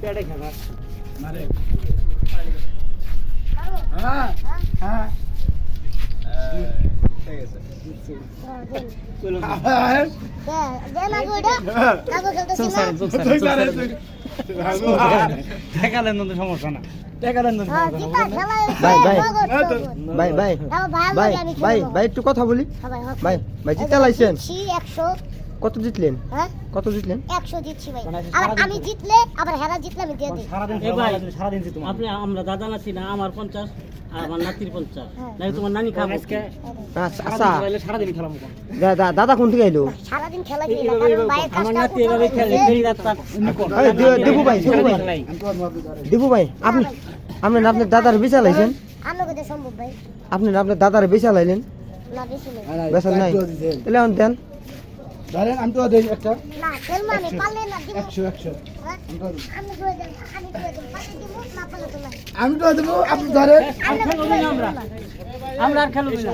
পেটে হ্যাঁ হ্যাঁ? হ্যাঁ হ্যাঁ, হ্যাঁ তো সমস্যা না হ্যাঁ, একটু কথা বলি হ্যাঁ, ভাই। ভাই জিতে লাইছেন কত জিতলেন? হ্যাঁ? কত জিতলেন? একশো জিতছি ভাই। মানে আবার আমি জিতলে আবার হেরা জিতলে আমি দিয়ে দিই। ভাই, সারাদিন জিতো আপনি আমরা দাদা নাতি না আমার পঞ্চাশ আর আমার নাতির পঞ্চাশ। হ্যাঁ। নাই তোমার নানি খাব। আজকে আচ্ছা আচ্ছা। খেলাম দাদা কোন থেকে এলো? খেলা আমার নাতি এভাবে খেলে করতে রাত তার এই, দে- দেবু ভাই দেবু ভাই। দেবু ভাই আপনি আপনার দাদার বেচা লাইছেন? সম্ভব ভাই? আপনি না আপনার দাদার বেচা লাইলেন? না বেচা নাই। তাহলে দেন। ধরেন আমি তো দেই একটা না খেলব আমি পারলে না দিব। একশো একশো। হ্যাঁ? আমি করে দেব আমি করে দেব পারলে দিব না পারলে তো আমি তো দেবো আপনি ধরেন। আমরা আর খেলব না।